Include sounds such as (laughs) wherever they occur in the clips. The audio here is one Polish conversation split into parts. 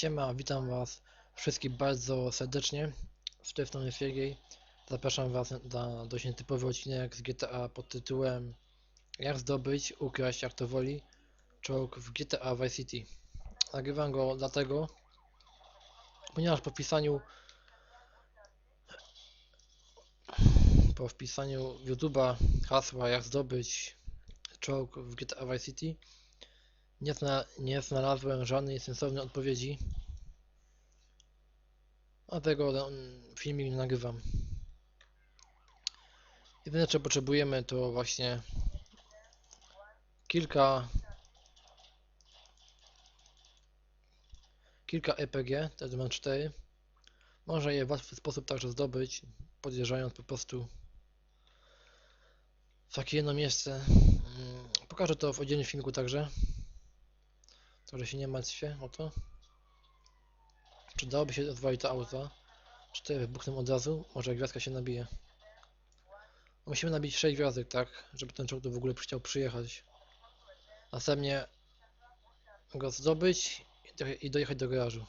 Siema, witam was wszystkich bardzo serdecznie. Z tej strony Siergiej. Zapraszam was na dość nietypowy odcinek z GTA pod tytułem Jak zdobyć, ukraść jak to woli czołg w GTA Vice City. Nagrywam go dlatego, ponieważ po wpisaniu po wpisaniu YouTube'a hasła jak zdobyć czołg w GTA Vice City nie, zna, nie znalazłem żadnej sensownej odpowiedzi. Dlatego filmik nie nagrywam. Jedyne co potrzebujemy to właśnie kilka kilka EPG, wtedy mam 4. Można je w łatwy sposób także zdobyć, podjeżdżając po prostu w takie jedno miejsce. Mm, Pokażę to w oddzielnym filmiku także. Także się nie martwcie o to. Czy dałoby się odwalić to auto? Czy to wybuchną od razu? Może gwiazdka się nabije. Musimy nabić 6 gwiazdek, tak? Żeby ten czołg tu w ogóle chciał przyjechać. Następnie go zdobyć i dojechać do garażu.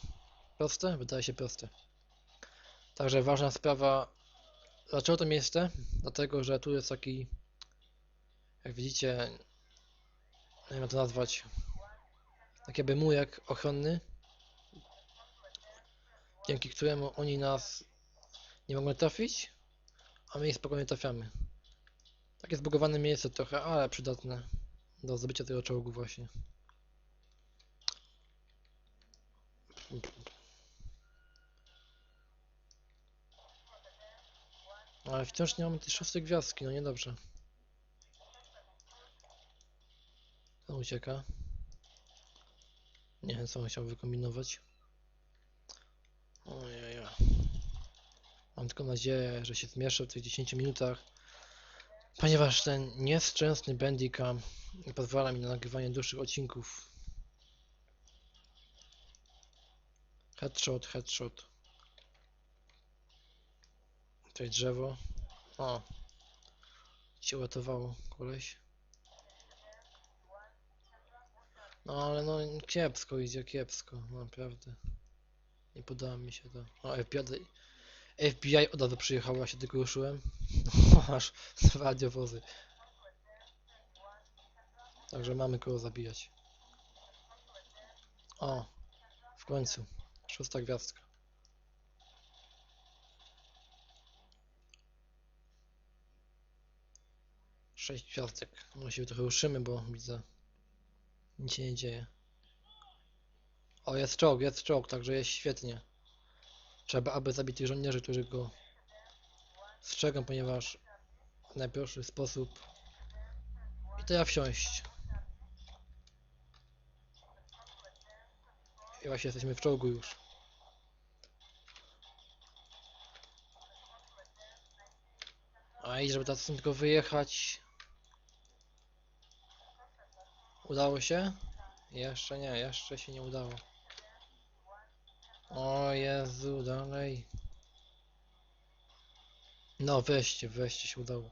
Proste? Wydaje się proste. Także ważna sprawa. Dlaczego to miejsce? Dlatego, że tu jest taki, jak widzicie, nie wiem jak to nazwać, taki jakby murek ochronny, dzięki któremu oni nas nie mogą trafić, a my ich spokojnie trafiamy. Takie zbugowane miejsce trochę, ale przydatne do zdobycia tego czołgu właśnie. Ale wciąż nie mamy tej szóstej gwiazdki, no niedobrze. On ucieka. Nie wiem co on chciał wykombinować. Ojej. Mam tylko nadzieję, że się zmieszczę w tych 10 minutach. Ponieważ ten nieszczęsny nie pozwala mi na nagrywanie dłuższych odcinków. Headshot, headshot. Tutaj drzewo. O. Cię uratowało, koleś. No ale no kiepsko idzie, kiepsko, naprawdę. Nie podoba mi się to. O, FBI, FBI od razu przyjechało, ja się tylko ruszyłem. (laughs) Aż radiowozy. Także mamy kogo zabijać. O, w końcu. Szósta gwiazdka. Sześć gwiazdek. Może się trochę ruszymy, bo widzę nic się nie dzieje. O, jest czołg, jest czołg, także jest świetnie. Trzeba, aby zabić tych żołnierzy, którzy go strzegą, ponieważ w sposób i to ja wsiąść. I właśnie jesteśmy w czołgu już. A i żeby teraz tylko wyjechać. Udało się? Jeszcze nie, jeszcze się nie udało. O Jezu, dalej. No weźcie, weźcie się udało.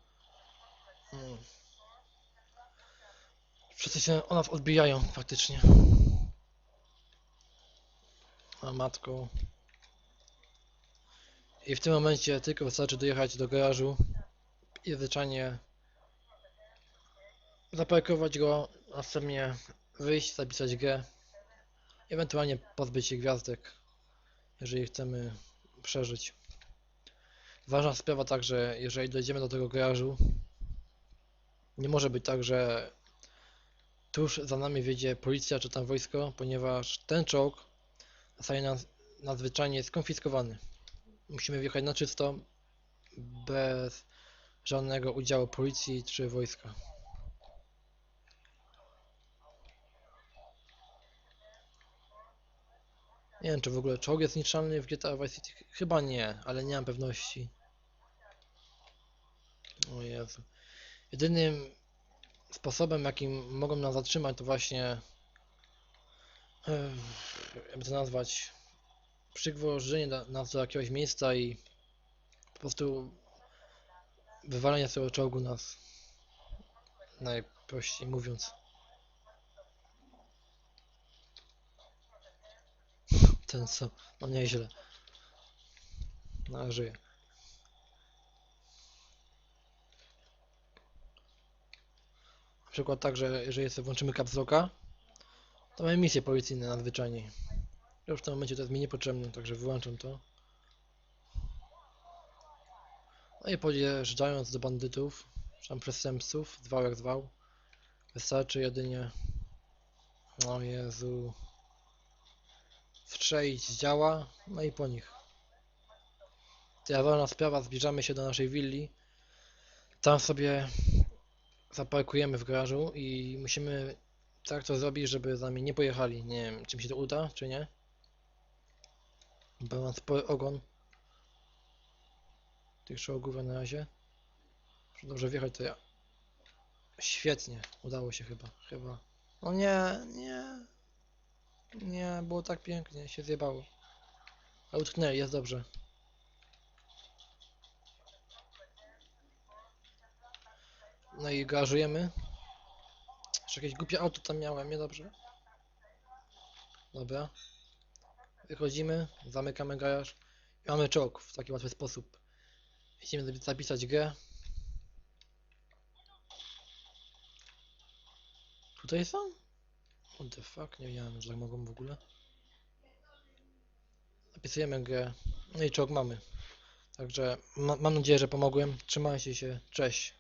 Mm. Wszyscy się o nas odbijają faktycznie. A matką. I w tym momencie tylko wystarczy dojechać do garażu i zwyczajnie zaparkować go, następnie wyjść, zapisać grę, ewentualnie pozbyć się gwiazdek, jeżeli chcemy przeżyć. Ważna sprawa także, jeżeli dojdziemy do tego garażu, nie może być tak, że tuż za nami wiedzie policja czy tam wojsko, ponieważ ten czołg zostaje nas nadzwyczajnie skonfiskowany. Musimy wjechać na czysto, bez żadnego udziału policji czy wojska. Nie wiem, czy w ogóle czołg jest niszczalny w GTA Vice City. Chyba nie, ale nie mam pewności. O Jezu. Jedynym sposobem, jakim mogą nas zatrzymać, to właśnie. Jakby to nazwać. Przygwożdżenie na- nas do jakiegoś miejsca i po prostu wywalenie z tego czołgu nas. Najprościej mówiąc. Ten co? No nieźle. No żyje. Na przykład tak, że jeżeli sobie włączymy caps locka, to mamy misje policyjne nadzwyczajnie. Już w tym momencie to jest mi niepotrzebne, także wyłączam to. No i podjeżdżając do bandytów, czy tam przestępców, zwał jak zwał, wystarczy jedynie... O Jezu... Strzelić działa, no i po nich. To wolna sprawa, zbliżamy się do naszej willi. Tam sobie zaparkujemy w garażu i musimy tak to zrobić, żeby z nami nie pojechali. Nie wiem, czy mi się to uda, czy nie. Bo mam spory ogon. Tych czołgów na razie. Muszę dobrze wjechać, to ja. Świetnie, udało się chyba, chyba. No nie, nie. Nie, było tak pięknie, się zjebało. Ale utknęli, jest dobrze. No i garażujemy. Jeszcze jakieś głupie auto tam miałem, niedobrze. Dobra. Wychodzimy, zamykamy garaż i mamy czołg w taki łatwy sposób. Idziemy zapisać grę. Tutaj są? What the fuck? Nie wiedziałem, że tak mogą w ogóle. Zapisujemy grę. No i czołg mamy. Także ma mam nadzieję, że pomogłem. Trzymajcie się. Cześć.